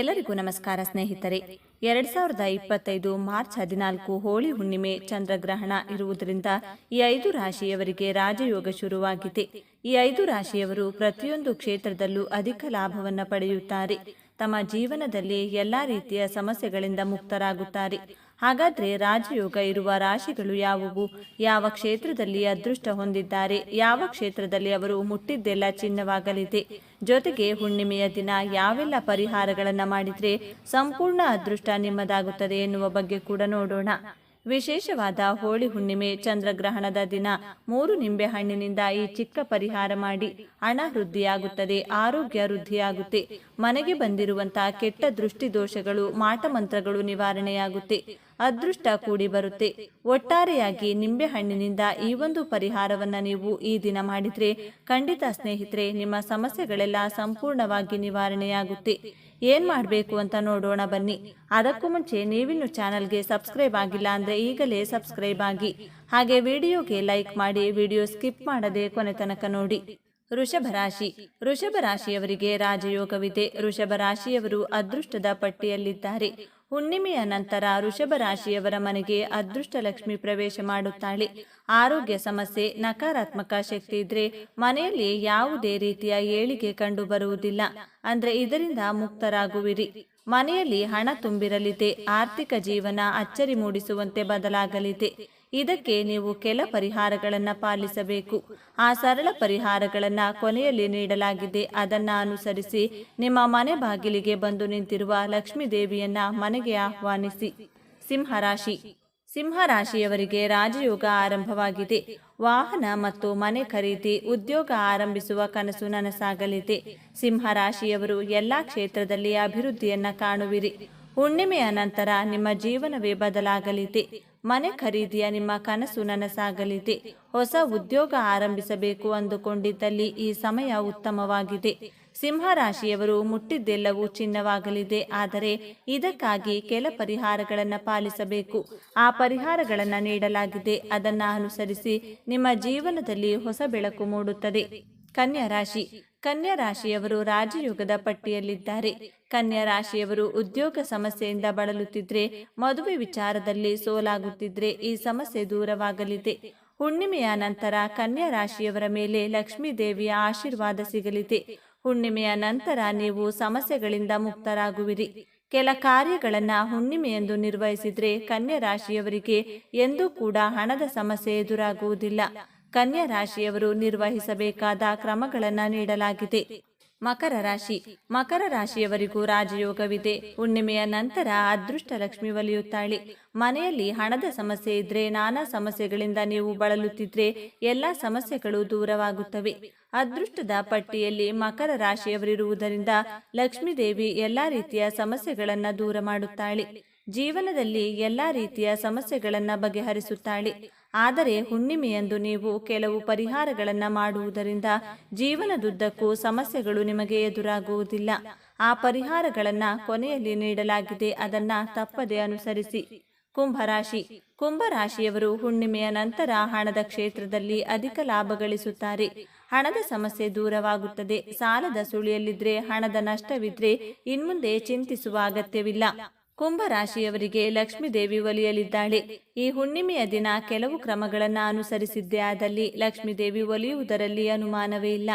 ಎಲ್ಲರಿಗೂ ನಮಸ್ಕಾರ ಸ್ನೇಹಿತರೆ. ಎರಡ್ ಸಾವಿರದ ಇಪ್ಪತ್ತೈದು ಮಾರ್ಚ್ ಹದಿನಾಲ್ಕು ಹೋಳಿ ಹುಣ್ಣಿಮೆ ಚಂದ್ರಗ್ರಹಣ ಇರುವುದರಿಂದ ಈ ಐದು ರಾಶಿಯವರಿಗೆ ರಾಜಯೋಗ ಶುರುವಾಗಿದೆ. ಈ ಐದು ರಾಶಿಯವರು ಪ್ರತಿಯೊಂದು ಕ್ಷೇತ್ರದಲ್ಲೂ ಅಧಿಕ ಲಾಭವನ್ನು ಪಡೆಯುತ್ತಾರೆ. ತಮ್ಮ ಜೀವನದಲ್ಲಿ ಎಲ್ಲಾ ರೀತಿಯ ಸಮಸ್ಯೆಗಳಿಂದ ಮುಕ್ತರಾಗುತ್ತಾರೆ. ಹಾಗಾದ್ರೆ ರಾಜಯೋಗ ಇರುವ ರಾಶಿಗಳು ಯಾವುವು? ಯಾವ ಕ್ಷೇತ್ರದಲ್ಲಿ ಅದೃಷ್ಟ ಹೊಂದಿದ್ದಾರೆ? ಯಾವ ಕ್ಷೇತ್ರದಲ್ಲಿ ಅವರು ಮುಟ್ಟಿದ್ದೆಲ್ಲ ಚಿನ್ನವಾಗಲಿದೆ? ಜೊತೆಗೆ ಹುಣ್ಣಿಮೆಯ ದಿನ ಯಾವೆಲ್ಲ ಪರಿಹಾರಗಳನ್ನು ಮಾಡಿದರೆ ಸಂಪೂರ್ಣ ಅದೃಷ್ಟ ನಿಮ್ಮದಾಗುತ್ತದೆ ಎನ್ನುವ ಬಗ್ಗೆ ಕೂಡ ನೋಡೋಣ. ವಿಶೇಷವಾದ ಹೋಳಿ ಹುಣ್ಣಿಮೆ ಚಂದ್ರಗ್ರಹಣದ ದಿನ. ಮೂರು ನಿಂಬೆ ಹಣ್ಣಿನಿಂದ ಈ ಚಿಕ್ಕ ಪರಿಹಾರ ಮಾಡಿ. ಹಣ ವೃದ್ಧಿಯಾಗುತ್ತದೆ, ಆರೋಗ್ಯ ವೃದ್ಧಿಯಾಗುತ್ತೆ. ಮನೆಗೆ ಬಂದಿರುವಂತಹ ಕೆಟ್ಟ ದೃಷ್ಟಿ ದೋಷಗಳು ಮಾಟಮಂತ್ರಗಳು ನಿವಾರಣೆಯಾಗುತ್ತೆ. ಅದೃಷ್ಟ ಕೂಡಿ ಬರುತ್ತೆ. ಒಟ್ಟಾರೆಯಾಗಿ ನಿಂಬೆ ಹಣ್ಣಿನಿಂದ ಈ ಒಂದು ಪರಿಹಾರವನ್ನ ನೀವು ಈ ದಿನ ಮಾಡಿದ್ರೆ ಖಂಡಿತ ಸ್ನೇಹಿತರೆ, ನಿಮ್ಮ ಸಮಸ್ಯೆಗಳೆಲ್ಲ ಸಂಪೂರ್ಣವಾಗಿ ನಿವಾರಣೆಯಾಗುತ್ತೆ. ಏನ್ ಮಾಡಬೇಕು ಅಂತ ನೋಡೋಣ ಬನ್ನಿ. ಅದಕ್ಕೂ ಮುಂಚೆ ನೀವಿನ್ನು ಚಾನಲ್ಗೆ ಸಬ್ಸ್ಕ್ರೈಬ್ ಆಗಿಲ್ಲ ಅಂದ್ರೆ ಈಗಲೇ ಸಬ್ಸ್ಕ್ರೈಬ್ ಆಗಿ. ಹಾಗೆ ವಿಡಿಯೋಗೆ ಲೈಕ್ ಮಾಡಿ, ವಿಡಿಯೋ ಸ್ಕಿಪ್ ಮಾಡದೆ ಕೊನೆ ತನಕ ನೋಡಿ. ವೃಷಭ ರಾಶಿ. ಋಷಭ ರಾಶಿಯವರಿಗೆ ರಾಜಯೋಗವಿದೆ. ಋಷಭ ರಾಶಿಯವರು ಅದೃಷ್ಟದ ಪಟ್ಟಿಯಲ್ಲಿದ್ದಾರೆ. ಹುಣ್ಣಿಮೆಯ ನಂತರ ಋಷಭ ರಾಶಿಯವರ ಮನೆಗೆ ಅದೃಷ್ಟ ಲಕ್ಷ್ಮಿ ಪ್ರವೇಶ ಮಾಡುತ್ತಾಳೆ. ಆರೋಗ್ಯ ಸಮಸ್ಯೆ, ನಕಾರಾತ್ಮಕ ಶಕ್ತಿ ಇದ್ರೆ ಮನೆಯಲ್ಲಿ ಯಾವುದೇ ರೀತಿಯ ಏಳಿಗೆ ಕಂಡು ಬರುವುದಿಲ್ಲ. ಅಂದ್ರೆ ಇದರಿಂದ ಮುಕ್ತರಾಗುವಿರಿ. ಮನೆಯಲ್ಲಿ ಹಣ ತುಂಬಿರಲಿದೆ. ಆರ್ಥಿಕ ಜೀವನ ಅಚ್ಚರಿ ಮೂಡಿಸುವಂತೆ ಬದಲಾಗಲಿದೆ. ಇದಕ್ಕೆ ನೀವು ಕೆಲ ಪರಿಹಾರಗಳನ್ನು ಪಾಲಿಸಬೇಕು. ಆ ಸರಳ ಪರಿಹಾರಗಳನ್ನು ಕೊನೆಯಲ್ಲಿ ನೀಡಲಾಗಿದೆ. ಅದನ್ನ ಅನುಸರಿಸಿ ನಿಮ್ಮ ಮನೆ ಬಾಗಿಲಿಗೆ ಬಂದು ನಿಂತಿರುವ ಲಕ್ಷ್ಮೀ ದೇವಿಯನ್ನ ಮನೆಗೆ ಆಹ್ವಾನಿಸಿ. ಸಿಂಹರಾಶಿ. ಸಿಂಹರಾಶಿಯವರಿಗೆ ರಾಜಯೋಗ ಆರಂಭವಾಗಿದೆ. ವಾಹನ ಮತ್ತು ಮನೆ ಖರೀದಿ, ಉದ್ಯೋಗ ಆರಂಭಿಸುವ ಕನಸು ನನಸಾಗಲಿದೆ. ಸಿಂಹರಾಶಿಯವರು ಎಲ್ಲಾ ಕ್ಷೇತ್ರದಲ್ಲಿ ಅಭಿವೃದ್ಧಿಯನ್ನ ಕಾಣುವಿರಿ. ಹುಣ್ಣಿಮೆಯ ನಂತರ ನಿಮ್ಮ ಜೀವನವೇ ಬದಲಾಗಲಿದೆ. ಮನೆ ಖರೀದಿಯ ನಿಮ್ಮ ಕನಸು ನನಸಾಗಲಿದೆ. ಹೊಸ ಉದ್ಯೋಗ ಆರಂಭಿಸಬೇಕು ಅಂದುಕೊಂಡಿದ್ದಲ್ಲಿ ಈ ಸಮಯ ಉತ್ತಮವಾಗಿದೆ. ಸಿಂಹರಾಶಿಯವರು ಮುಟ್ಟಿದ್ದೆಲ್ಲವೂ ಚಿನ್ನವಾಗಲಿದೆ. ಆದರೆ ಇದಕ್ಕಾಗಿ ಕೆಲ ಪರಿಹಾರಗಳನ್ನು ಪಾಲಿಸಬೇಕು. ಆ ಪರಿಹಾರಗಳನ್ನು ನೀಡಲಾಗಿದೆ. ಅದನ್ನು ಅನುಸರಿಸಿ ನಿಮ್ಮ ಜೀವನದಲ್ಲಿ ಹೊಸ ಬೆಳಕು ಮೂಡುತ್ತದೆ. ಕನ್ಯಾ ರಾಶಿ. ಕನ್ಯಾ ರಾಶಿಯವರು ರಾಜಯೋಗದ ಪಟ್ಟಿಯಲ್ಲಿದ್ದಾರೆ. ಕನ್ಯಾ ರಾಶಿಯವರು ಉದ್ಯೋಗ ಸಮಸ್ಯೆಯಿಂದ ಬಳಲುತ್ತಿದ್ರೆ, ಮದುವೆ ವಿಚಾರದಲ್ಲಿ ಸೋಲಾಗುತ್ತಿದ್ರೆ ಈ ಸಮಸ್ಯೆ ದೂರವಾಗಲಿದೆ. ಹುಣ್ಣಿಮೆಯ ನಂತರ ಕನ್ಯಾ ರಾಶಿಯವರ ಮೇಲೆ ಲಕ್ಷ್ಮೀ ದೇವಿಯ ಆಶೀರ್ವಾದ ಸಿಗಲಿದೆ. ಹುಣ್ಣಿಮೆಯ ನಂತರ ನೀವು ಸಮಸ್ಯೆಗಳಿಂದ ಮುಕ್ತರಾಗುವಿರಿ. ಕೆಲ ಕಾರ್ಯಗಳನ್ನು ಹುಣ್ಣಿಮೆಯೆಂದು ನಿರ್ವಹಿಸಿದ್ರೆ ಕನ್ಯಾ ರಾಶಿಯವರಿಗೆ ಎಂದೂ ಕೂಡ ಹಣದ ಸಮಸ್ಯೆ ಎದುರಾಗುವುದಿಲ್ಲ. ಕನ್ಯಾ ರಾಶಿಯವರು ನಿರ್ವಹಿಸಬೇಕಾದ ಕ್ರಮಗಳನ್ನು ನೀಡಲಾಗಿದೆ. ಮಕರ ರಾಶಿ. ಮಕರ ರಾಶಿಯವರಿಗೂ ರಾಜಯೋಗವಿದೆ. ಹುಣ್ಣಿಮೆಯ ನಂತರ ಅದೃಷ್ಟ ಲಕ್ಷ್ಮಿ ಒಲಿಯುತ್ತಾಳೆ. ಮನೆಯಲ್ಲಿ ಹಣದ ಸಮಸ್ಯೆ ಇದ್ರೆ ನಾನಾ ಸಮಸ್ಯೆಗಳಿಂದ ನೀವು ಬಳಲುತ್ತಿದ್ರೆ ಎಲ್ಲ ಸಮಸ್ಯೆಗಳು ದೂರವಾಗುತ್ತವೆ. ಅದೃಷ್ಟದ ಪಟ್ಟಿಯಲ್ಲಿ ಮಕರ ರಾಶಿಯವರಿರುವುದರಿಂದ ಲಕ್ಷ್ಮೀದೇವಿ ಎಲ್ಲಾ ರೀತಿಯ ಸಮಸ್ಯೆಗಳನ್ನ ದೂರ ಮಾಡುತ್ತಾಳೆ. ಜೀವನದಲ್ಲಿ ಎಲ್ಲಾ ರೀತಿಯ ಸಮಸ್ಯೆಗಳನ್ನ ಬಗೆಹರಿಸುತ್ತಾಳೆ. ಆದರೆ ಹುಣ್ಣಿಮೆಯಂದು ನೀವು ಕೆಲವು ಪರಿಹಾರಗಳನ್ನು ಮಾಡುವುದರಿಂದ ಜೀವನದುದ್ದಕ್ಕೂ ಸಮಸ್ಯೆಗಳು ನಿಮಗೆ ಎದುರಾಗುವುದಿಲ್ಲ. ಆ ಪರಿಹಾರಗಳನ್ನು ಕೊನೆಯಲ್ಲಿ ನೀಡಲಾಗಿದೆ, ಅದನ್ನು ತಪ್ಪದೆ ಅನುಸರಿಸಿ. ಕುಂಭರಾಶಿ. ಕುಂಭರಾಶಿಯವರು ಹುಣ್ಣಿಮೆಯ ನಂತರ ಹಣದ ಕ್ಷೇತ್ರದಲ್ಲಿ ಅಧಿಕ ಲಾಭ ಗಳಿಸುತ್ತಾರೆ. ಹಣದ ಸಮಸ್ಯೆ ದೂರವಾಗುತ್ತದೆ. ಸಾಲದ ಸುಳಿಯಲ್ಲಿದ್ರೆ, ಹಣದ ನಷ್ಟವಿದ್ರೆ ಇನ್ಮುಂದೆ ಚಿಂತಿಸುವ ಅಗತ್ಯವಿಲ್ಲ. ಕುಂಭರಾಶಿಯವರಿಗೆ ಲಕ್ಷ್ಮೀ ದೇವಿ ಒಲಿಯಲಿದ್ದಾಳೆ. ಈ ಹುಣ್ಣಿಮೆಯ ದಿನ ಕೆಲವು ಕ್ರಮಗಳನ್ನು ಅನುಸರಿಸಿದ್ದೇ ಆದಲ್ಲಿ ಲಕ್ಷ್ಮೀ ದೇವಿ ಒಲಿಯುವುದರಲ್ಲಿ ಅನುಮಾನವೇ ಇಲ್ಲ.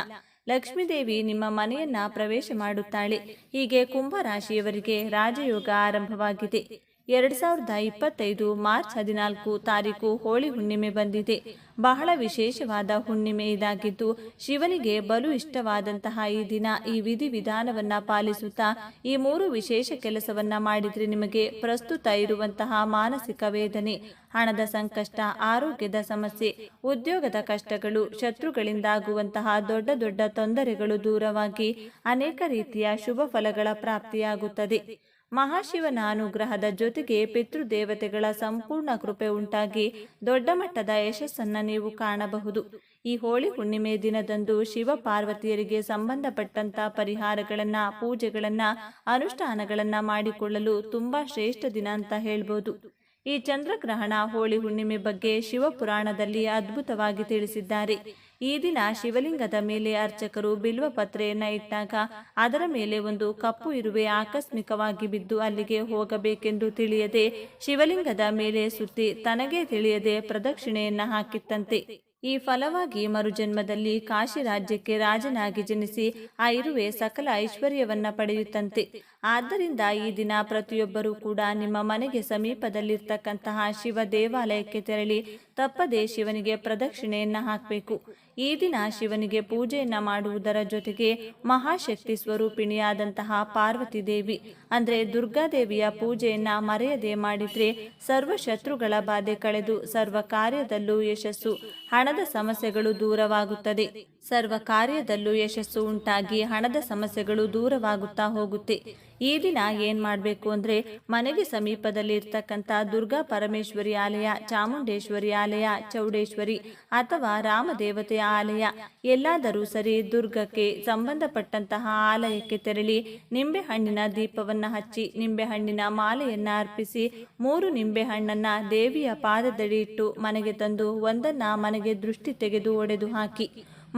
ಲಕ್ಷ್ಮೀದೇವಿ ನಿಮ್ಮ ಮನೆಯನ್ನ ಪ್ರವೇಶ ಮಾಡುತ್ತಾಳೆ. ಹೀಗೆ ಕುಂಭ ರಾಶಿಯವರಿಗೆ ರಾಜಯೋಗ ಆರಂಭವಾಗಿದೆ. ಎರಡ್ ಸಾವಿರದ ಇಪ್ಪತ್ತೈದು ಮಾರ್ಚ್ ಹದಿನಾಲ್ಕು ತಾರೀಕು ಹೋಳಿ ಹುಣ್ಣಿಮೆ ಬಂದಿದೆ. ಬಹಳ ವಿಶೇಷವಾದ ಹುಣ್ಣಿಮೆ ಇದಾಗಿದ್ದು, ಶಿವನಿಗೆ ಬಲು ಇಷ್ಟವಾದಂತಹ ಈ ದಿನ ಈ ವಿಧಿ ವಿಧಾನವನ್ನ ಪಾಲಿಸುತ್ತಾ, ಈ ಮೂರು ವಿಶೇಷ ಕೆಲಸವನ್ನ ಮಾಡಿದ್ರೆ ನಿಮಗೆ ಪ್ರಸ್ತುತ ಇರುವಂತಹ ಮಾನಸಿಕ ವೇದನೆ, ಹಣದ ಸಂಕಷ್ಟ, ಆರೋಗ್ಯದ ಸಮಸ್ಯೆ, ಉದ್ಯೋಗದ ಕಷ್ಟಗಳು, ಶತ್ರುಗಳಿಂದಾಗುವಂತಹ ದೊಡ್ಡ ದೊಡ್ಡ ತೊಂದರೆಗಳು ದೂರವಾಗಿ ಅನೇಕ ರೀತಿಯ ಶುಭ ಫಲಗಳ ಪ್ರಾಪ್ತಿಯಾಗುತ್ತದೆ. ಮಹಾಶಿವನ ಅನುಗ್ರಹದ ಜೊತೆಗೆ ಪಿತೃದೇವತೆಗಳ ಸಂಪೂರ್ಣ ಕೃಪೆ ಉಂಟಾಗಿ ದೊಡ್ಡ ಮಟ್ಟದ ಯಶಸ್ಸನ್ನು ನೀವು ಕಾಣಬಹುದು. ಈ ಹೋಳಿ ಹುಣ್ಣಿಮೆ ದಿನದಂದು ಶಿವ ಪಾರ್ವತಿಯರಿಗೆ ಸಂಬಂಧಪಟ್ಟಂತ ಪರಿಹಾರಗಳನ್ನ, ಪೂಜೆಗಳನ್ನ, ಅನುಷ್ಠಾನಗಳನ್ನ ಮಾಡಿಕೊಳ್ಳಲು ತುಂಬಾ ಶ್ರೇಷ್ಠ ದಿನ ಅಂತ ಹೇಳ್ಬೋದು. ಈ ಚಂದ್ರಗ್ರಹಣ ಹೋಳಿ ಹುಣ್ಣಿಮೆ ಬಗ್ಗೆ ಶಿವಪುರಾಣದಲ್ಲಿ ಅದ್ಭುತವಾಗಿ ತಿಳಿಸಿದ್ದಾರೆ. ಈ ದಿನ ಶಿವಲಿಂಗದ ಮೇಲೆ ಅರ್ಚಕರು ಬಿಲ್ವ ಪತ್ರೆಯನ್ನ ಇಟ್ಟಾಗ ಅದರ ಮೇಲೆ ಒಂದು ಕಪ್ಪು ಇರುವೆ ಆಕಸ್ಮಿಕವಾಗಿ ಬಿದ್ದು ಅಲ್ಲಿಗೆ ಹೋಗಬೇಕೆಂದು ತಿಳಿಯದೆ ಶಿವಲಿಂಗದ ಮೇಲೆ ಸುತ್ತಿ ತನಗೆ ತಿಳಿಯದೆ ಪ್ರದಕ್ಷಿಣೆಯನ್ನ ಹಾಕಿತ್ತಂತೆ. ಈ ಫಲವಾಗಿ ಮರುಜನ್ಮದಲ್ಲಿ ಕಾಶಿ ರಾಜ್ಯಕ್ಕೆ ರಾಜನಾಗಿ ಜನಿಸಿ ಆ ಇರುವೆ ಸಕಲ ಐಶ್ವರ್ಯವನ್ನ ಪಡೆಯುತ್ತಂತೆ. ಆದ್ದರಿಂದ ಈ ದಿನ ಪ್ರತಿಯೊಬ್ಬರೂ ಕೂಡ ನಿಮ್ಮ ಮನೆಗೆ ಸಮೀಪದಲ್ಲಿರ್ತಕ್ಕಂತಹ ಶಿವ ದೇವಾಲಯಕ್ಕೆ ತೆರಳಿ ತಪ್ಪದೇ ಶಿವನಿಗೆ ಪ್ರದಕ್ಷಿಣೆಯನ್ನು ಹಾಕಬೇಕು. ಈ ದಿನ ಶಿವನಿಗೆ ಪೂಜೆಯನ್ನು ಮಾಡುವುದರ ಜೊತೆಗೆ ಮಹಾಶಕ್ತಿ ಸ್ವರೂಪಿಣಿಯಾದಂತಹ ಪಾರ್ವತಿ ದೇವಿ, ಅಂದರೆ ದುರ್ಗಾದೇವಿಯ ಪೂಜೆಯನ್ನು ಮರೆಯದೆ ಮಾಡಿದರೆ ಸರ್ವ ಶತ್ರುಗಳ ಬಾಧೆ ಕಳೆದು ಸರ್ವ ಕಾರ್ಯದಲ್ಲೂ ಯಶಸ್ಸು, ಹಣದ ಸಮಸ್ಯೆಗಳು ದೂರವಾಗುತ್ತದೆ. ಸರ್ವ ಕಾರ್ಯದಲ್ಲೂ ಯಶಸ್ಸು ಉಂಟಾಗಿ ಹಣದ ಸಮಸ್ಯೆಗಳು ದೂರವಾಗುತ್ತಾ ಹೋಗುತ್ತೆ. ಈ ದಿನ ಏನ್ ಮಾಡಬೇಕು ಅಂದ್ರೆ ಮನೆಗೆ ಸಮೀಪದಲ್ಲಿ ಇರ್ತಕ್ಕಂಥ ದುರ್ಗಾ ಪರಮೇಶ್ವರಿ ಆಲಯ, ಚಾಮುಂಡೇಶ್ವರಿ ಆಲಯ, ಚೌಡೇಶ್ವರಿ ಅಥವಾ ರಾಮದೇವತೆಯ ಆಲಯ ಎಲ್ಲಾದರೂ ಸರಿ ದುರ್ಗಕ್ಕೆ ಸಂಬಂಧಪಟ್ಟಂತಹ ಆಲಯಕ್ಕೆ ತೆರಳಿ ನಿಂಬೆಹಣ್ಣಿನ ದೀಪವನ್ನ ಹಚ್ಚಿ, ನಿಂಬೆಹಣ್ಣಿನ ಮಾಲೆಯನ್ನ ಅರ್ಪಿಸಿ, ಮೂರು ನಿಂಬೆಹಣ್ಣನ್ನು ದೇವಿಯ ಪಾದದಡಿ ಇಟ್ಟು ಮನೆಗೆ ತಂದು ಒಂದನ್ನ ಮನೆಗೆ ದೃಷ್ಟಿ ತೆಗೆದು ಒಡೆದು ಹಾಕಿ.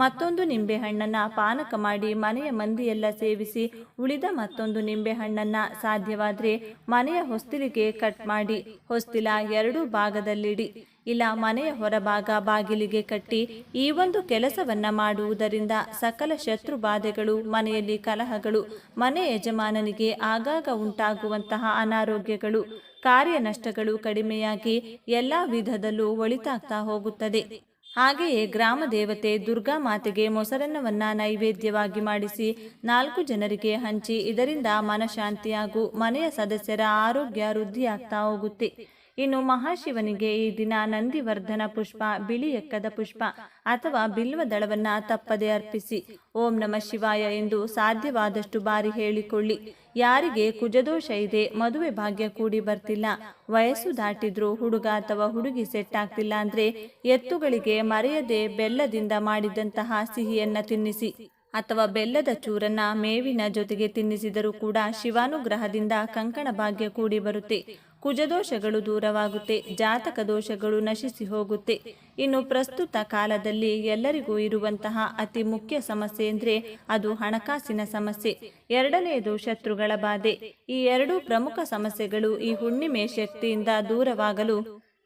ಮತ್ತೊಂದು ನಿಂಬೆಹಣ್ಣನ್ನ ಪಾನಕ ಮಾಡಿ ಮನೆಯ ಮಂದಿಯೆಲ್ಲ ಸೇವಿಸಿ ಉಳಿದ ಮತ್ತೊಂದು ನಿಂಬೆಹಣ್ಣನ್ನ ಸಾಧ್ಯವಾದ್ರೆ ಮನೆಯ ಹೊಸ್ತಿಲಿಗೆ ಕಟ್ ಮಾಡಿ ಹೊಸ್ತಿಲ ಎರಡೂ ಭಾಗದಲ್ಲಿಡಿ. ಇಲ್ಲ ಮನೆಯ ಹೊರಭಾಗ ಬಾಗಿಲಿಗೆ ಕಟ್ಟಿ ಈ ಒಂದು ಕೆಲಸವನ್ನ ಮಾಡುವುದರಿಂದ ಸಕಲ ಶತ್ರು ಬಾಧೆಗಳು, ಮನೆಯಲ್ಲಿ ಕಲಹಗಳು, ಮನೆ ಯಜಮಾನನಿಗೆ ಆಗಾಗ ಉಂಟಾಗುವಂತಹ ಅನಾರೋಗ್ಯಗಳು ಕಾರ್ಯ ನಷ್ಟಗಳು ಕಡಿಮೆಯಾಗಿ ಎಲ್ಲ ವಿಧದಲ್ಲೂ ಒಳಿತಾಗ್ತಾ ಹೋಗುತ್ತದೆ. ಹಾಗೆಯೇ ಗ್ರಾಮ ದೇವತೆ ದುರ್ಗಾ ಮಾತೆಗೆ ಮೊಸರನ್ನವನ್ನ ನೈವೇದ್ಯವಾಗಿ ಮಾಡಿಸಿ ನಾಲ್ಕು ಜನರಿಗೆ ಹಂಚಿ ಇದರಿಂದ ಮನಶಾಂತಿ ಹಾಗೂ ಮನೆಯ ಸದಸ್ಯರ ಆರೋಗ್ಯ ವೃದ್ಧಿಯಾಗ್ತಾ ಹೋಗುತ್ತೆ. ಇನ್ನು ಮಹಾಶಿವನಿಗೆ ಈ ದಿನ ನಂದಿವರ್ಧನ ಪುಷ್ಪ, ಬಿಳಿ ಎಕ್ಕದ ಪುಷ್ಪ ಅಥವಾ ಬಿಲ್ವ ದಳವನ್ನ ತಪ್ಪದೆ ಅರ್ಪಿಸಿ. ಓಂ ನಮ ಶಿವಾಯ ಎಂದು ಸಾಧ್ಯವಾದಷ್ಟು ಬಾರಿ ಹೇಳಿಕೊಳ್ಳಿ. ಯಾರಿಗೆ ಕುಜದೋಷ ಇದೆ, ಮದುವೆ ಭಾಗ್ಯ ಕೂಡಿ ಬರ್ತಿಲ್ಲ. ವಯಸ್ಸು ದಾಟಿದ್ರು ಹುಡುಗ ಅಥವಾ ಹುಡುಗಿ ಸೆಟ್ ಆಗ್ತಿಲ್ಲ ಅಂದ್ರೆ ಎತ್ತುಗಳಿಗೆ ಮರೆಯದೆ ಬೆಲ್ಲದಿಂದ ಮಾಡಿದಂತಹ ಸಿಹಿಯನ್ನ ತಿನ್ನಿಸಿ. ಅಥವಾ ಬೆಲ್ಲದ ಚೂರನ್ನ ಮೇವಿನ ಜೊತೆಗೆ ತಿನ್ನಿಸಿದರೂ ಕೂಡ ಶಿವಾನುಗ್ರಹದಿಂದ ಕಂಕಣ ಭಾಗ್ಯ ಕೂಡಿ ಬರುತ್ತೆ. ಕುಜದೋಷಗಳು ದೂರವಾಗುತ್ತೆ, ಜಾತಕ ದೋಷಗಳು ನಶಿಸಿ ಹೋಗುತ್ತೆ. ಇನ್ನು ಪ್ರಸ್ತುತ ಕಾಲದಲ್ಲಿ ಎಲ್ಲರಿಗೂ ಇರುವಂತಹ ಅತಿ ಮುಖ್ಯ ಸಮಸ್ಯೆ ಎಂದರೆ ಅದು ಹಣಕಾಸಿನ ಸಮಸ್ಯೆ. ಎರಡನೆಯದು ಶತ್ರುಗಳ ಬಾಧೆ. ಈ ಎರಡು ಪ್ರಮುಖ ಸಮಸ್ಯೆಗಳು ಈ ಹುಣ್ಣಿಮೆ ಶಕ್ತಿಯಿಂದ ದೂರವಾಗಲು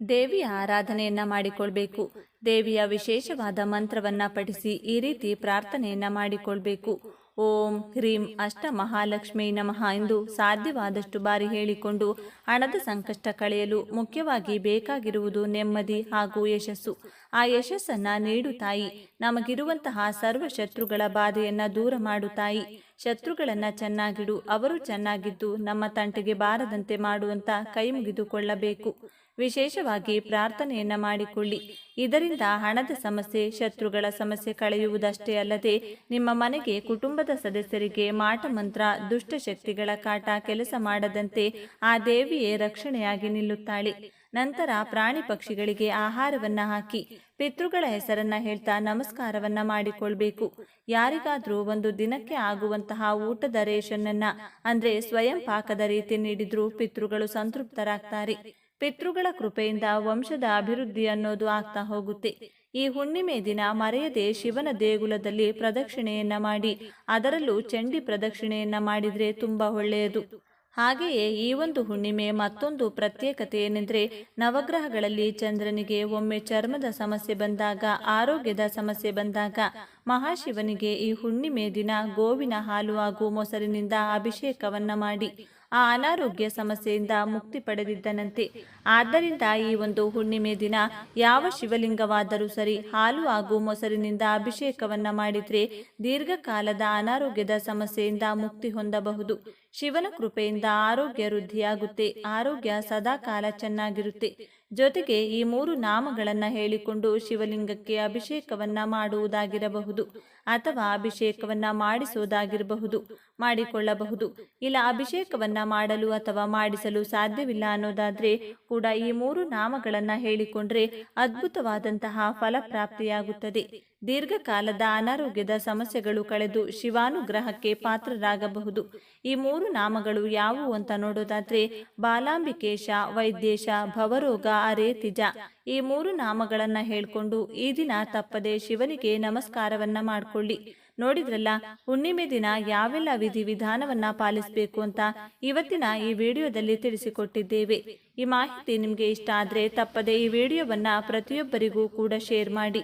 ದೇವಿಯ ಆರಾಧನೆಯನ್ನ ಮಾಡಿಕೊಳ್ಬೇಕು. ದೇವಿಯ ವಿಶೇಷವಾದ ಮಂತ್ರವನ್ನ ಪಠಿಸಿ ಈ ರೀತಿ ಪ್ರಾರ್ಥನೆಯನ್ನ ಮಾಡಿಕೊಳ್ಬೇಕು. ಓಂ ಹ್ರೀಂ ಅಷ್ಟ ಮಹಾಲಕ್ಷ್ಮೀ ನಮಃ ಎಂದು ಸಾಧ್ಯವಾದಷ್ಟು ಬಾರಿ ಹೇಳಿಕೊಂಡು ಹಣದ ಸಂಕಷ್ಟ ಕಳೆಯಲು ಮುಖ್ಯವಾಗಿ ಬೇಕಾಗಿರುವುದು ನೆಮ್ಮದಿ ಹಾಗೂ ಯಶಸ್ಸು. ಆ ಯಶಸ್ಸನ್ನ ನೀಡು ತಾಯಿ. ನಮಗಿರುವಂತಹ ಸರ್ವ ಶತ್ರುಗಳ ಬಾಧೆಯನ್ನ ದೂರ ಮಾಡು ತಾಯಿ. ಶತ್ರುಗಳನ್ನ ಚೆನ್ನಾಗಿಡು, ಅವರು ಚೆನ್ನಾಗಿದ್ದು ನಮ್ಮ ತಂಟೆಗೆ ಬಾರದಂತೆ ಮಾಡುವಂತ ಕೈ ಮುಗಿದುಕೊಳ್ಳಬೇಕು. ವಿಶೇಷವಾಗಿ ಪ್ರಾರ್ಥನೆಯನ್ನ ಮಾಡಿಕೊಳ್ಳಿ. ಇದರಿಂದ ಹಣದ ಸಮಸ್ಯೆ, ಶತ್ರುಗಳ ಸಮಸ್ಯೆ ಕಳೆಯುವುದಷ್ಟೇ ಅಲ್ಲದೆ ನಿಮ್ಮ ಮನೆಗೆ ಕುಟುಂಬದ ಸದಸ್ಯರಿಗೆ ಮಾಟ ಮಂತ್ರ ದುಷ್ಟಶಕ್ತಿಗಳ ಕಾಟ ಕೆಲಸ ಮಾಡದಂತೆ ಆ ದೇವಿಯೇ ರಕ್ಷಣೆಯಾಗಿ ನಿಲ್ಲುತ್ತಾಳೆ. ನಂತರ ಪ್ರಾಣಿ ಪಕ್ಷಿಗಳಿಗೆ ಆಹಾರವನ್ನ ಹಾಕಿ ಪಿತೃಗಳ ಹೆಸರನ್ನ ಹೇಳ್ತಾ ನಮಸ್ಕಾರವನ್ನ ಮಾಡಿಕೊಳ್ಬೇಕು. ಯಾರಿಗಾದ್ರೂ ಒಂದು ದಿನಕ್ಕೆ ಆಗುವಂತಹ ಊಟದ ರೇಷನ್ನನ್ನ, ಅಂದ್ರೆ ಸ್ವಯಂ ಪಾಕದ ರೀತಿ ನೀಡಿದ್ರೂ ಪಿತೃಗಳು ಸಂತೃಪ್ತರಾಗ್ತಾರೆ. ಪಿತೃಗಳ ಕೃಪೆಯಿಂದ ವಂಶದ ಅಭಿವೃದ್ಧಿ ಅನ್ನೋದು ಆಗ್ತಾ ಹೋಗುತ್ತೆ. ಈ ಹುಣ್ಣಿಮೆ ದಿನ ಮರೆಯದೆ ಶಿವನ ದೇಗುಲದಲ್ಲಿ ಪ್ರದಕ್ಷಿಣೆಯನ್ನ ಮಾಡಿ, ಅದರಲ್ಲೂ ಚಂಡಿ ಪ್ರದಕ್ಷಿಣೆಯನ್ನ ಮಾಡಿದ್ರೆ ತುಂಬಾ ಒಳ್ಳೆಯದು. ಹಾಗೆಯೇ ಈ ಒಂದು ಹುಣ್ಣಿಮೆ ಮತ್ತೊಂದು ಪ್ರತ್ಯೇಕತೆ ಏನೆಂದರೆ ನವಗ್ರಹಗಳಲ್ಲಿ ಚಂದ್ರನಿಗೆ ಒಮ್ಮೆ ಚರ್ಮದ ಸಮಸ್ಯೆ ಬಂದಾಗ, ಆರೋಗ್ಯದ ಸಮಸ್ಯೆ ಬಂದಾಗ ಮಹಾಶಿವನಿಗೆ ಈ ಹುಣ್ಣಿಮೆ ದಿನ ಗೋವಿನ ಹಾಲು ಹಾಗೂ ಮೊಸರಿನಿಂದ ಅಭಿಷೇಕವನ್ನ ಮಾಡಿ, ಆ ಅನಾರೋಗ್ಯ ಸಮಸ್ಯೆಯಿಂದ ಮುಕ್ತಿ ಪಡೆದಿದ್ದನಂತೆ. ಆದ್ದರಿಂದ ಈ ಒಂದು ಹುಣ್ಣಿಮೆ ದಿನ ಯಾವ ಶಿವಲಿಂಗವಾದರೂ ಸರಿ ಹಾಲು ಹಾಗೂ ಮೊಸರಿನಿಂದ ಅಭಿಷೇಕವನ್ನ ಮಾಡಿದರೆ ದೀರ್ಘಕಾಲದ ಅನಾರೋಗ್ಯದ ಸಮಸ್ಯೆಯಿಂದ ಮುಕ್ತಿ ಹೊಂದಬಹುದು. ಶಿವನ ಕೃಪೆಯಿಂದ ಆರೋಗ್ಯ ವೃದ್ಧಿಯಾಗುತ್ತೆ. ಆರೋಗ್ಯ ಸದಾ ಕಾಲ ಚೆನ್ನಾಗಿರುತ್ತೆ. ಜೊತೆಗೆ ಈ ಮೂರು ನಾಮಗಳನ್ನ ಹೇಳಿಕೊಂಡು ಶಿವಲಿಂಗಕ್ಕೆ ಅಭಿಷೇಕವನ್ನ ಮಾಡುವುದಾಗಿರಬಹುದು ಅಥವಾ ಅಭಿಷೇಕವನ್ನ ಮಾಡಿಸುವುದಾಗಿರಬಹುದು ಮಾಡಿಕೊಳ್ಳಬಹುದು. ಇಲ್ಲ, ಅಭಿಷೇಕವನ್ನ ಮಾಡಲು ಅಥವಾ ಮಾಡಿಸಲು ಸಾಧ್ಯವಿಲ್ಲ ಅನ್ನೋದಾದ್ರೆ ಕೂಡ ಈ ಮೂರು ನಾಮಗಳನ್ನ ಹೇಳಿಕೊಂಡ್ರೆ ಅದ್ಭುತವಾದಂತಹ ಫಲಪ್ರಾಪ್ತಿಯಾಗುತ್ತದೆ ದೀರ್ಘಕಾಲದ ಅನಾರೋಗ್ಯದ ಸಮಸ್ಯೆಗಳು ಕಳೆದು ಶಿವಾನುಗ್ರಹಕ್ಕೆ ಪಾತ್ರರಾಗಬಹುದು. ಈ ಮೂರು ನಾಮಗಳು ಯಾವುವು ಅಂತ ನೋಡೋದಾದ್ರೆ, ಬಾಲಾಂಬಿಕೇಶ, ವೈದ್ಯೇಶ, ಭವರೋಗ, ಅರೇತಿಜ. ಈ ಮೂರು ನಾಮಗಳನ್ನ ಹೇಳ್ಕೊಂಡು ಈ ದಿನ ತಪ್ಪದೆ ಶಿವನಿಗೆ ನಮಸ್ಕಾರವನ್ನ ಮಾಡ್ಕೊಳ್ಳಿ. ನೋಡಿದ್ರಲ್ಲ, ಹುಣ್ಣಿಮೆ ದಿನ ಯಾವೆಲ್ಲ ವಿಧಿ ವಿಧಾನವನ್ನ ಪಾಲಿಸಬೇಕು ಅಂತ ಇವತ್ತಿನ ಈ ವಿಡಿಯೋದಲ್ಲಿ ತಿಳಿಸಿಕೊಟ್ಟಿದ್ದೇವೆ. ಈ ಮಾಹಿತಿ ನಿಮಗೆ ಇಷ್ಟ ಆದ್ರೆ ತಪ್ಪದೆ ಈ ವಿಡಿಯೋವನ್ನ ಪ್ರತಿಯೊಬ್ಬರಿಗೂ ಕೂಡ ಶೇರ್ ಮಾಡಿ.